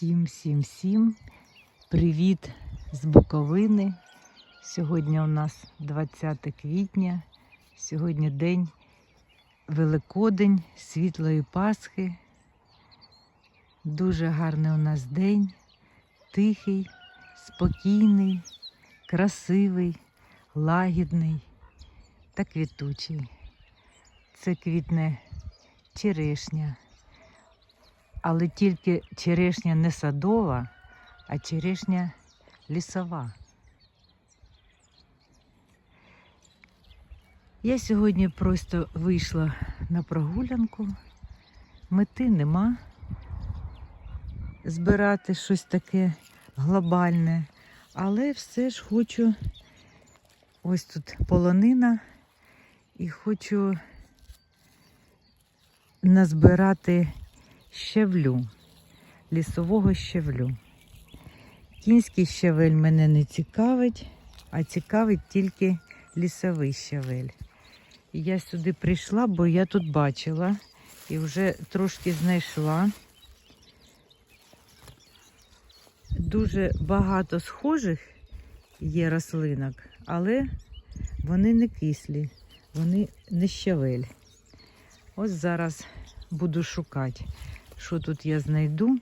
Всім, всім, всім привіт з Буковини. Сьогодні у нас 20 квітня. Сьогодні день Великодень, світлої Пасхи. Дуже гарний у нас день, тихий, спокійний, красивий, лагідний та квітучий. Це квітне черешня. Але тільки черешня не садова, а черешня лісова. Я сьогодні просто вийшла на прогулянку, мети нема. Збирати щось таке глобальне, але все ж хочу ось тут полонина. І хочу назбирати щавлю, лісового щавлю. Кінський щавель мене не цікавить, а цікавить тільки лісовий щавель. Я сюди прийшла, бо я тут бачила і вже трошки знайшла. Дуже багато схожих є рослинок, але вони не кислі, вони не щавель. Ось зараз буду шукати, що тут я знайду.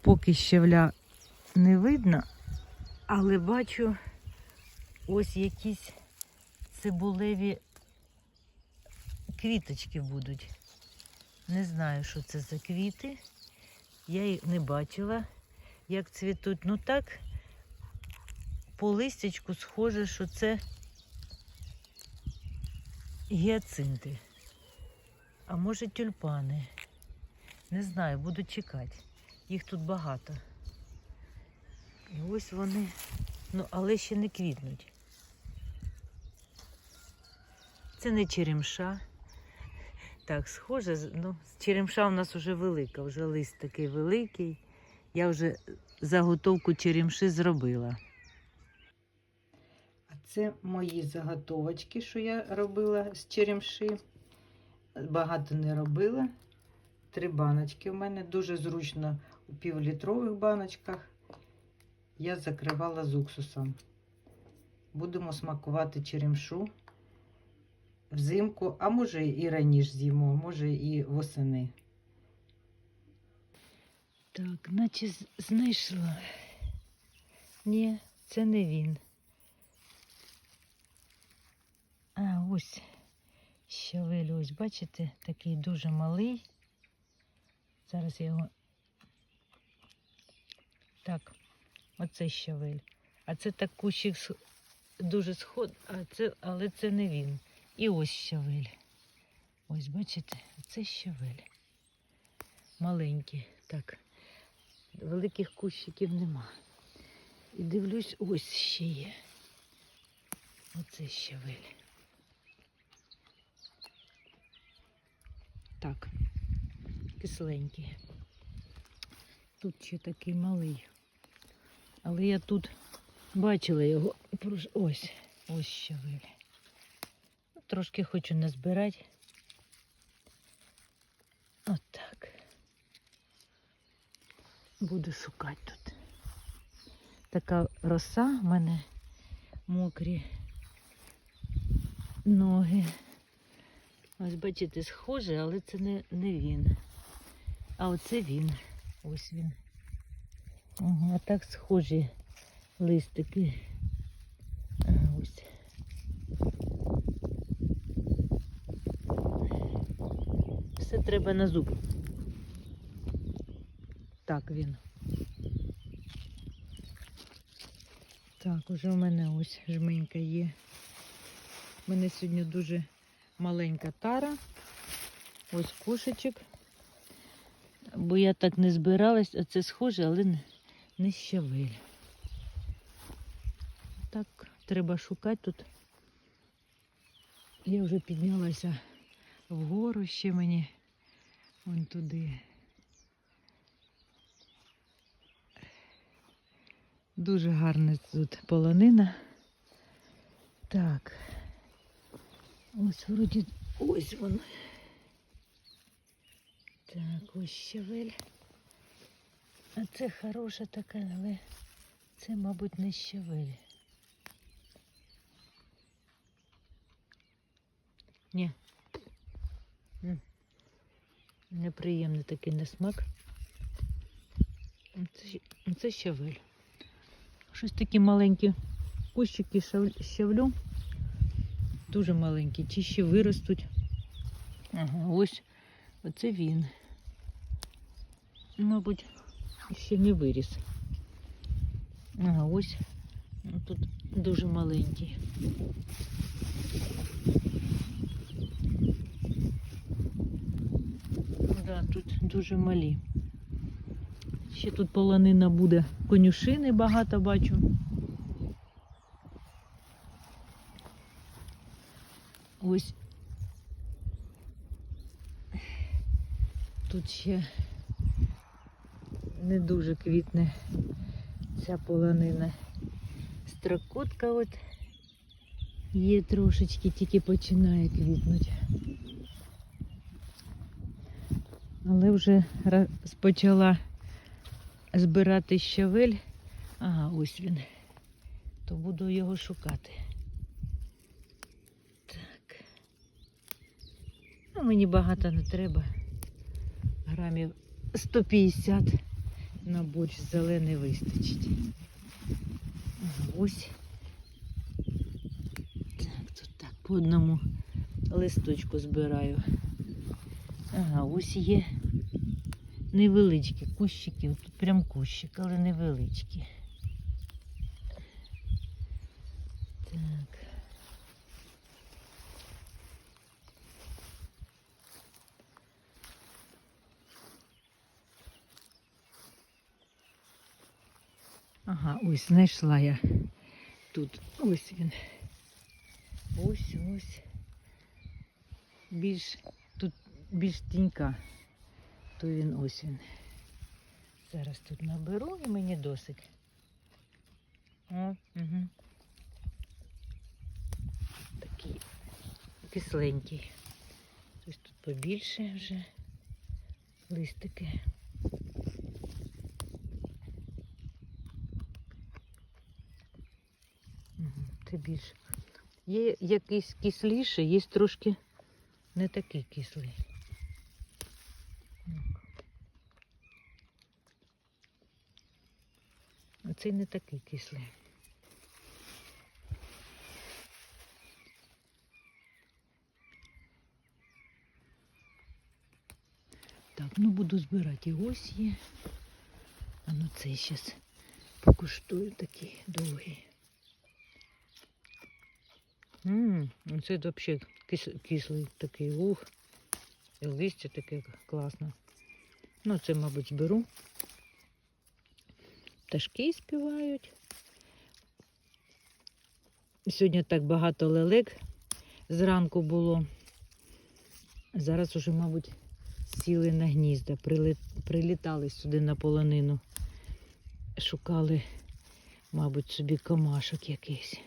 Поки щавля не видно, але бачу ось якісь цибулеві квіточки будуть. Не знаю, що це за квіти. Я їх не бачила, як цвітуть. Ну так, по листячку схоже, що це гіацинти. А може тюльпани. Не знаю, буду чекати. Їх тут багато. І ось вони, ну, але ще не квітнуть. Це не черемша. Так, схоже, ну, черемша у нас вже велика, вже лист такий великий. Я вже заготовку черемши зробила. А це мої заготовочки, що я робила з черемши. Багато не робила. Три баночки в мене дуже зручно у півлітрових баночках. Я закривала з уксусом. Будемо смакувати черемшу взимку, а може і раніше зиму, може і восени. Так, наче знайшла. Ні, це не він. А, ось щавель, ось, бачите, такий дуже малий. Зараз я його. Так, оце щавель. А це так кущик дуже сход, а це, але це не він. І ось щавель. Ось, бачите, це щавель. Маленький. Так. Великих кущиків нема. І дивлюсь, ось ще є. Оце щавель. Так, кисленький. Тут ще такий малий. Але я тут бачила його. Ось, ось щавель. Ну, Трошки хочу назбирати. От так. Буду шукати тут. Така роса в мене мокрі ноги. Ось бачите, схоже, але це не, не він. А оце він. Ось він. Ага, так схожі листики. Ось. Все треба на зуб. Так він. Так, уже в мене ось жменька є. У мене сьогодні дуже маленька тара. Ось кошечок. Бо я так не збиралась, а це схоже, але не, не щавель. Так, треба шукати тут. Я вже піднялася вгору ще мені вон туди. Дуже гарна тут полонина. Так. Ось вроді ось воно. Так, ось щавель. А це хороша така, але це, мабуть, не щавель. Ні. Неприємний такий несмак. Це, це щавель. Щось такі маленькі кущики щавлю. Дуже маленькі. Ті ще виростуть. Ага, ось оце він. Мабуть, ще не виріс. Ага, ось ну, тут дуже маленький. Да, тут дуже малі. Ще тут полонина буде. Конюшини багато бачу. Ось тут ще не дуже квітне ця полонина. Строкотка от є трошечки, тільки починає квітнути. Але вже почала збирати щавель. Ага, ось він. То буду його шукати. Так. Ну, мені багато не треба. Грамів 150 на борщ зелений вистачить. Ось. Так, тут так по одному листочку збираю. Ага, ось є невеличкі кущики. Тут прям кущик, але невеличкі. Так. Ага, ось знайшла я тут. Ось він. Ось, ось. Більш тут більш тінька. То він ось він. Зараз тут наберу і мені досить. О, угу. Такий кисленький. Ось тут побільше вже листики. Угу, це більше. Є якийсь кисліший, є трошки не такий кислий. А цей не такий кислий. Так, ну буду збирати. І ось є. А ну цей зараз покуштую такий довгий. Це взагалі кис, кислий такий ух. І листя таке класне. Ну, це, мабуть, зберу. Пташки співають. Сьогодні так багато лелек зранку було. Зараз уже, мабуть, сіли на гнізда, прилітали сюди на полонину. Шукали, мабуть, собі комашок якийсь.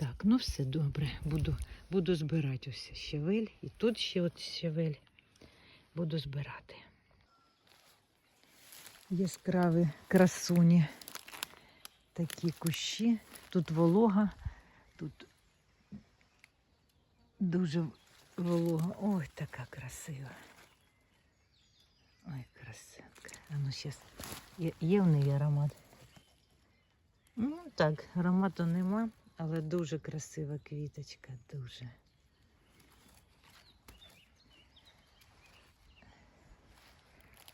Так, ну все добре. Буду, буду збирати ось щавель. І тут ще от щавель. Буду збирати. Яскраві красуні. Такі кущі. Тут волога, тут дуже волога. Ой, така красива. Ой, красотка. А ну зараз є, є в неї аромат. Ну так, аромату нема, але дуже красива квіточка, дуже.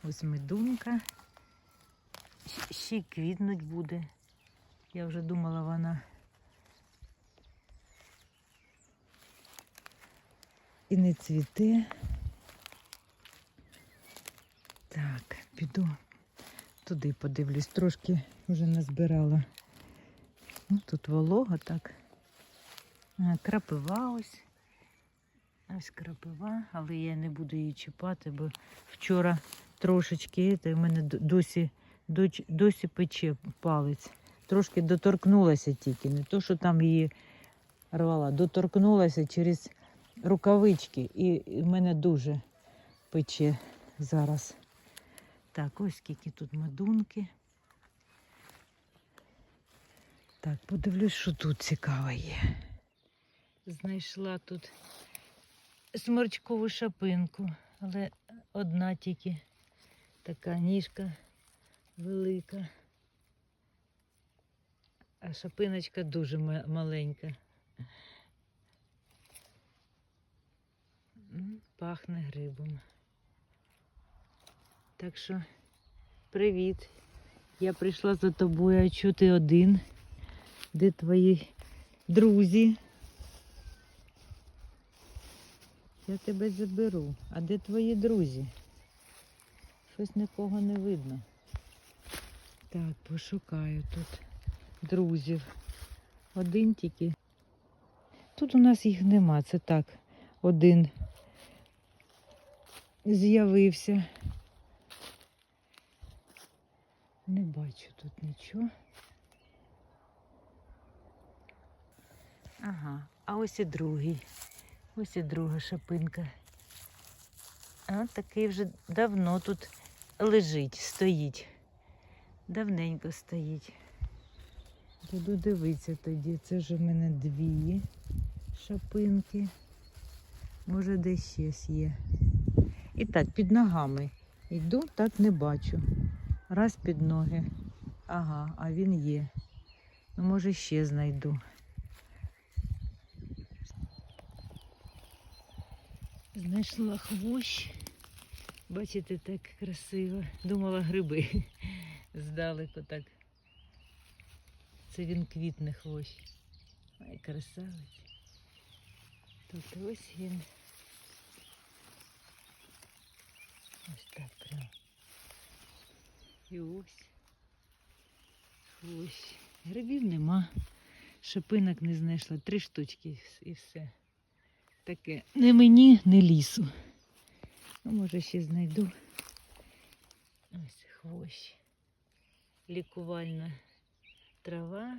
Ось медунка. Ще й квітнуть буде. Я вже думала, вона і не цвіте. Так, піду туди подивлюсь. Трошки вже назбирала. Ну, тут волога так. Крапива ось. Ось крапива, але я не буду її чіпати, бо вчора трошечки це в мене досі, доч- досі пече палець. Трошки доторкнулася тільки. Не то, що там її рвала, доторкнулася через рукавички. І в мене дуже пече зараз. Так, ось скільки тут мадунки. Так, подивлюсь, що тут цікаве є. Знайшла тут сморчкову шапинку, але одна тільки така ніжка велика. А шапиночка дуже маленька. Пахне грибом. Так що, привіт. Я прийшла за тобою, а чого ти один? Де твої друзі? Я тебе заберу. А де твої друзі? Щось нікого не видно. Так, пошукаю тут друзів. Один тільки. Тут у нас їх нема, це так. Один з'явився. Не бачу тут нічого. Ага, а ось і другий. Ось і друга шапинка. А такий вже давно тут лежить, стоїть. Давненько стоїть. Буду дивитися тоді. Це ж у мене дві шапинки. Може, десь щось є. І так, під ногами. Йду, так не бачу. Раз під ноги. Ага, а він є. Ну, може, ще знайду. Знайшла хвощ. Бачите, так красиво. Думала гриби здалеку так. Це він квітне хвощ. Ай, красавець. Тут ось він. Ось так прям. І ось. Ось. Грибів нема. Шипинок не знайшла. Три штучки і все. Таке. Не мені, не лісу. Ну, може, ще знайду. Ось хвощ. Лікувальна трава.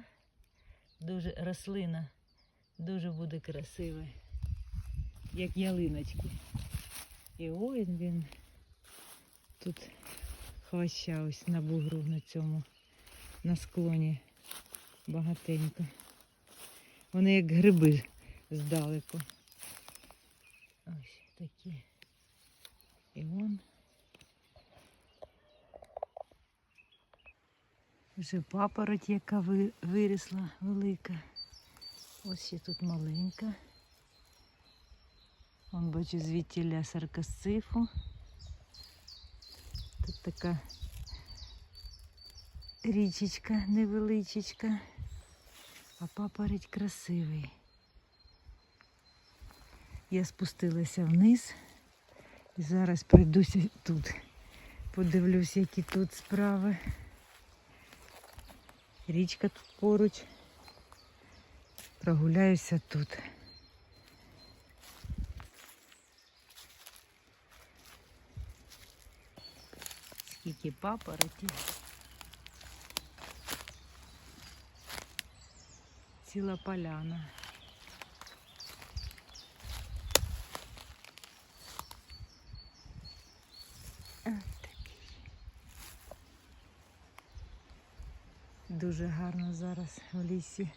Дуже рослина. Дуже буде красива. Як ялиночки. І ось він тут хвоща ось на бугру на цьому, на склоні багатенько. Вони як гриби здалеку. Такі. І вон. Вже папороть, яка вирісла велика. Ось ще тут маленька. Вон бачу звідтіля саркасцифу. Тут така річечка невеличечка, а папороть красивий. Я спустилася вниз і зараз пройдуся тут. Подивлюсь, які тут справи. Річка тут поруч. Прогуляюся тут. Скільки папоротів. Ціла поляна. Дуже гарно зараз в лісі.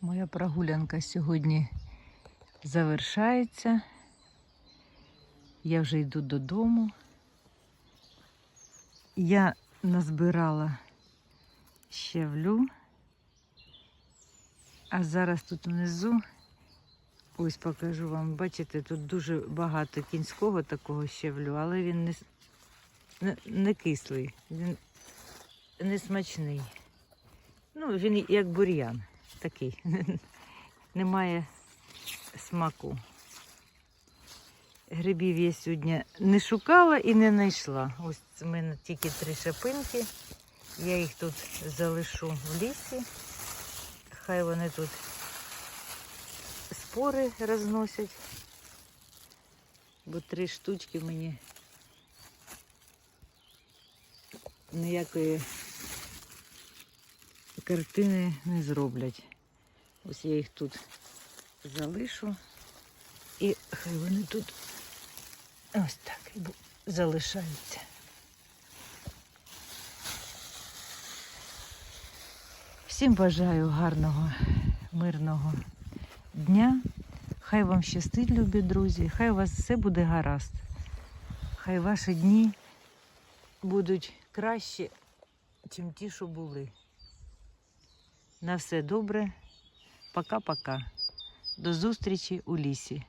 Моя прогулянка сьогодні завершається. Я вже йду додому. Я назбирала щавлю, а зараз тут внизу, ось покажу вам, бачите, тут дуже багато кінського такого щавлю, але він не, не, не кислий, він не смачний. Ну, він як бур'ян такий. Немає смаку. Грибів я сьогодні не шукала і не знайшла. Ось в мене тільки три шапинки. Я їх тут залишу в лісі. Хай вони тут спори розносять. Бо три штучки мені ніякої картини не зроблять. Ось я їх тут залишу. І хай вони тут ось так і залишаються. Всім бажаю гарного, мирного дня. Хай вам щастить, любі друзі, хай у вас все буде гаразд. Хай ваші дні будуть кращі, ніж ті, що були. На все добре. Пока-пока. До зустрічі у лісі.